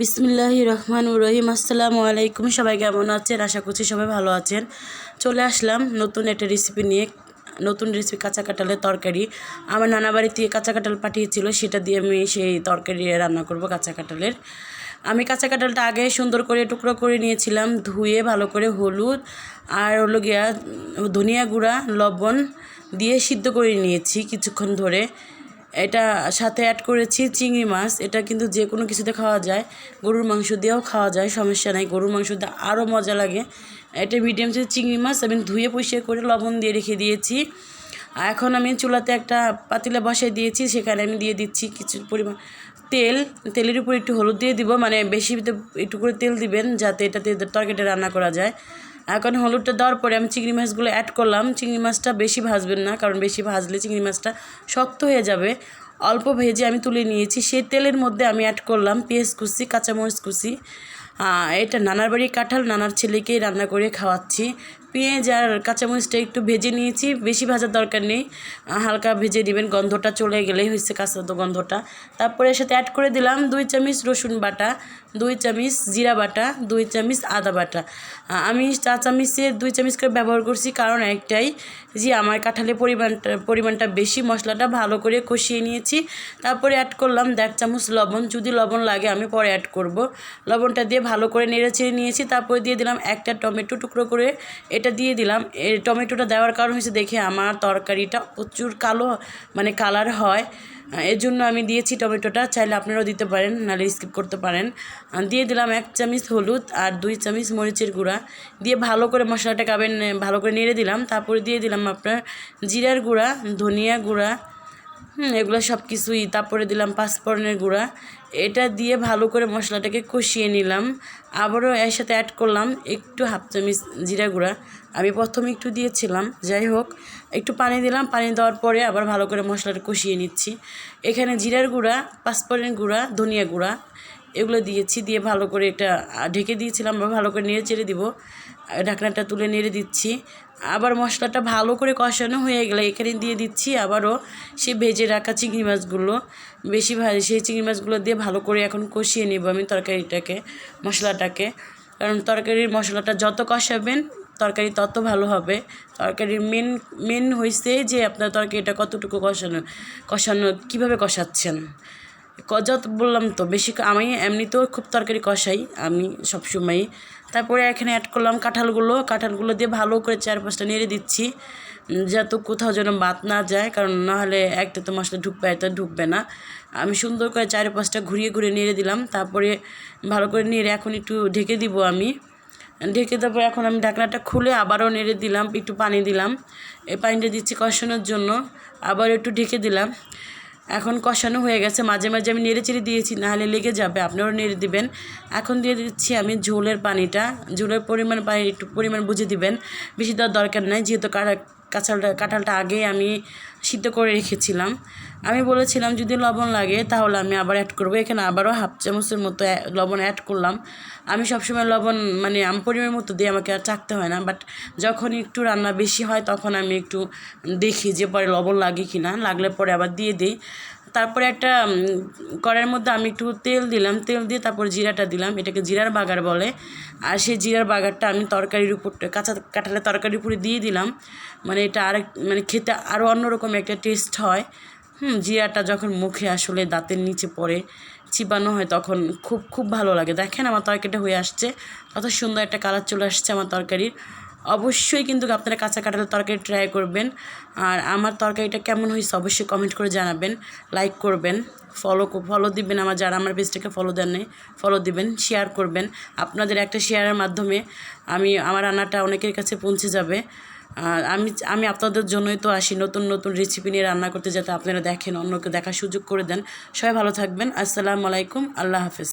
বিসমিল্লাহ রহমান রহিম। আসসালামু আলাইকুম। সবাই কেমন আছেন? আশা করছি সবাই ভালো আছেন। চলে আসলাম নতুন একটা রেসিপি নিয়ে, নতুন রেসিপি কাঁচা কাঁঠালের তরকারি। আমার নানা বাড়ি থেকে কাঁচা কাঁঠাল পাঠিয়েছিল, সেটা দিয়ে আমি সেই তরকারি রান্না করব কাঁচা কাঁঠালের। আমি কাঁচা কাঁঠালটা আগে সুন্দর করে টুকরো করে নিয়েছিলাম, ধুয়ে ভালো করে হলুদ আর হলো গিয়া ধনিয়া গুঁড়া, লবণ দিয়ে সিদ্ধ করে নিয়েছি কিছুক্ষণ ধরে। এটা সাথে অ্যাড করেছি চিংড়ি মাছ। এটা কিন্তু যে কোনো কিছুতে খাওয়া যায়। গরুর মাংস দিয়েও খাওয়া যায়, সমস্যা নাই। গরুর মাংস দিয়ে আরও মজা লাগে। এটা মিডিয়াম সাইজ চিংড়ি মাছ। আমি ধুয়ে পরিষ্কার করে লবণ দিয়ে রেখে দিয়েছি। এখন আমি চুলাতে একটা পাতিলা বসাই দিয়েছি। সেখানে আমি দিয়ে দিচ্ছি কিছু পরিমাণ তেল। তেলের উপর একটু হলুদ দিয়ে দিব। মানে বেশি একটু করে তেল দিবেন, যাতে এটাতে তরকারিটা রান্না করা যায়। এখন হলুদটা দেওয়ার পরে আমি চিংড়ি মাছগুলো অ্যাড করলাম। চিংড়ি মাছটা বেশি ভাজবেন না, কারণ বেশি ভাজলে চিংড়ি মাছটা শক্ত হয়ে যাবে। অল্প ভেজে আমি তুলে নিয়েছি। সেই তেলের মধ্যে আমি অ্যাড করলাম পেঁয়াজ কুচি, কাঁচামরিচ কুচি। এটা নানার বাড়ির কাঁঠাল, নানার ছেলেকেই রান্না করে খাওয়াচ্ছি। পেঁয়াজ আর কাঁচামরিচটা একটু ভেজে নিয়েছি। বেশি ভাজার দরকার নেই। হালকা ভেজে দিবেন, গন্ধটা চলে গেলেই হয়েছে কাঁচা তো গন্ধটা। তারপরে এর সাথে অ্যাড করে দিলাম দুই চামচ রসুন বাটা, দুই চামচ জিরা বাটা, দুই চামচ আদা বাটা। আমি চা চামচে দুই চামচ করে ব্যবহার করছি, কারণ একটাই যে আমার কাঁঠালের পরিমাণটা পরিমাণটা বেশি, মশলাটা ভালো করে কষিয়ে নিয়েছি। তারপরে অ্যাড করলাম দেড় চামচ লবণ। যদি লবণ লাগে আমি পরে অ্যাড করব। লবণটা দিয়ে ভালো করে নেড়ে ছেড়ে নিয়েছি। তারপরে দিয়ে দিলাম একটা টমেটো টুকরো করে। এটা দিয়ে দিলাম। টমেটোটা দেওয়ার কারণ হচ্ছে দেখে আমার তরকারিটা প্রচুর কালো মানে কালার হয়। এর জন্য আমি দিয়েছি টমেটোটা। চাইলে আপনারাও দিতে পারেন, নাহলে স্কিপ করতে পারেন। দিয়ে দিলাম এক চামিচ হলুদ আর দুই চামিচ মরিচের গুঁড়া। দিয়ে ভালো করে মশলাটা কাবেন ভালো করে নেড়ে দিলাম। তারপরে দিয়ে দিলাম আপনার জিরার গুঁড়া, ধনিয়া গুঁড়া হুম, এগুলো সব কিছুই তারপরে দিলাম পাঁচফোড়নের গুঁড়া। এটা দিয়ে ভালো করে মশলাটাকে কষিয়ে নিলাম। আবারও এর সাথে অ্যাড করলাম একটু হাফ চামচ জিরা গুঁড়া। আমি প্রথমে একটু দিয়েছিলাম, যাই হোক। একটু পানি দিলাম, পানি দেওয়ার পরে আবার ভালো করে মশলাটা কষিয়ে নিচ্ছি। এখানে জিরার গুঁড়া, পাঁচফোড়নের গুঁড়া, ধনিয়া গুঁড়া এগুলো দিয়েছি, দিয়ে ভালো করে এটা ঢেকে দিয়েছিলাম ভালো করে নেড়ে চেড়ে দিব। ঢাকনাটা তুলে নেড়ে দিচ্ছি। আবার মশলাটা ভালো করে কষানো হয়ে গেলে এখানে দিয়ে দিচ্ছি আবারও সে ভেজে রাখা চিংড়ি মাছগুলো। বেশি ভাজি সেই চিংড়ি মাছগুলো দিয়ে ভালো করে এখন কষিয়ে নেব আমি তরকারিটাকে, মশলাটাকে। কারণ তরকারির মশলাটা যত কষাবেন, তরকারি তত ভালো হবে। তরকারির মেন মেন হয়েছে যে আপনার তরকারিটা কতটুকু কষানো কষানো, কীভাবে কষাচ্ছেন। যত বললাম তো, বেশি আমি এমনিতেও খুব তরকারি কষাই, আমি সবসময়ই তারপরে এখানে অ্যাড করলাম কাঁঠালগুলো কাঁঠালগুলো দিয়ে ভালো করে চার পাঁচটা নেড়ে দিচ্ছি যাতে কোথাও যেন বাত না যায়, কারণ নাহলে একটা তো মশলা ঢুকবে, একটা ঢুকবে না। আমি সুন্দর করে চার পাঁচটা ঘুরিয়ে ঘুরিয়ে নেড়ে দিলাম, তারপরে ভালো করে নেড়ে এখন একটু ঢেকে দিব আমি। ঢেকে তারপরে এখন আমি ঢাকনাটা খুলে আবারও নেড়ে দিলাম, একটু পানি দিলাম। এই পানিটা দিচ্ছি কষানোর জন্য, আবার একটু ঢেকে দিলাম। এখন কষানো হয়ে গেছে। মাঝে মাঝে আমি নেড়ে চেড়ে দিয়েছি, নাহলে লেগে যাবে। আপনারাও নেড়ে দিবেন। এখন দিয়ে দিচ্ছি আমি ঝোলের পানিটা। ঝোলের পরিমাণ পানি, একটু পরিমাণ বুঝে দিবেন। বেশি দেওয়ার দরকার নাই, যেহেতু কাঁচালটা, কাঁঠালটা আগে আমি সিদ্ধ করে রেখেছিলাম। আমি বলেছিলাম, যদি লবণ লাগে, তাহলে আমি আবার অ্যাড করব। এখানে আবারও হাফ চামচের মতো লবণ অ্যাড করলাম। আমি সবসময় লবণ মানে আম পরিমাণের মতো দিয়ে আমাকে আর চাকতে হয় না বাট যখন একটু রান্না বেশি হয়, তখন আমি একটু দেখি যে পরে লবণ লাগে কি না লাগলে পরে আবার দিয়ে দিই। তারপরে একটা কড়াইয়ের মধ্যে আমি একটু তেল দিলাম, তেল দিয়ে তারপর জিরাটা দিলাম, এটাকে জিরার বাগার বলে। আর সেই জিরার বাগারটা আমি তরকারির উপর, কাঁচা কাঁঠালের তরকারির উপরে দিয়ে দিলাম। মানে এটা আরেক মানে খেতে আরও অন্যরকম একটা টেস্ট হয়। হুম, জিরাটা যখন মুখে আসলে দাঁতের নিচে পড়ে, চিবানো হয় তখন খুব খুব ভালো লাগে। দেখেন আমার তরকারিটা হয়ে আসছে, কত সুন্দর একটা কালার চলে আসছে আমার তরকারির। অবশ্যই কিন্তু আপনারা কাঁচা কাঁঠালের তরকারি ট্রাই করবেন। আর আমার তরকারিটা কেমন হয়েছে অবশ্যই কমেন্ট করে জানাবেন। লাইক করবেন ফলো ফলো দিবেন আমার যারা আমার পেজটাকে ফলো দেন নেই ফলো দিবেন শেয়ার করবেন। আপনাদের একটা শেয়ারের মাধ্যমে আমি আমার রান্নাটা অনেকের কাছে পৌঁছে যাবে। আর আমি আমি আপনাদের জন্যই তো আসি নতুন নতুন রেসিপি নিয়ে রান্না করতে যাতে আপনারা দেখেন, অন্যকে দেখার সুযোগ করে দেন। সবাই ভালো থাকবেন। আসসালামু আলাইকুম। আল্লাহ হাফেজ।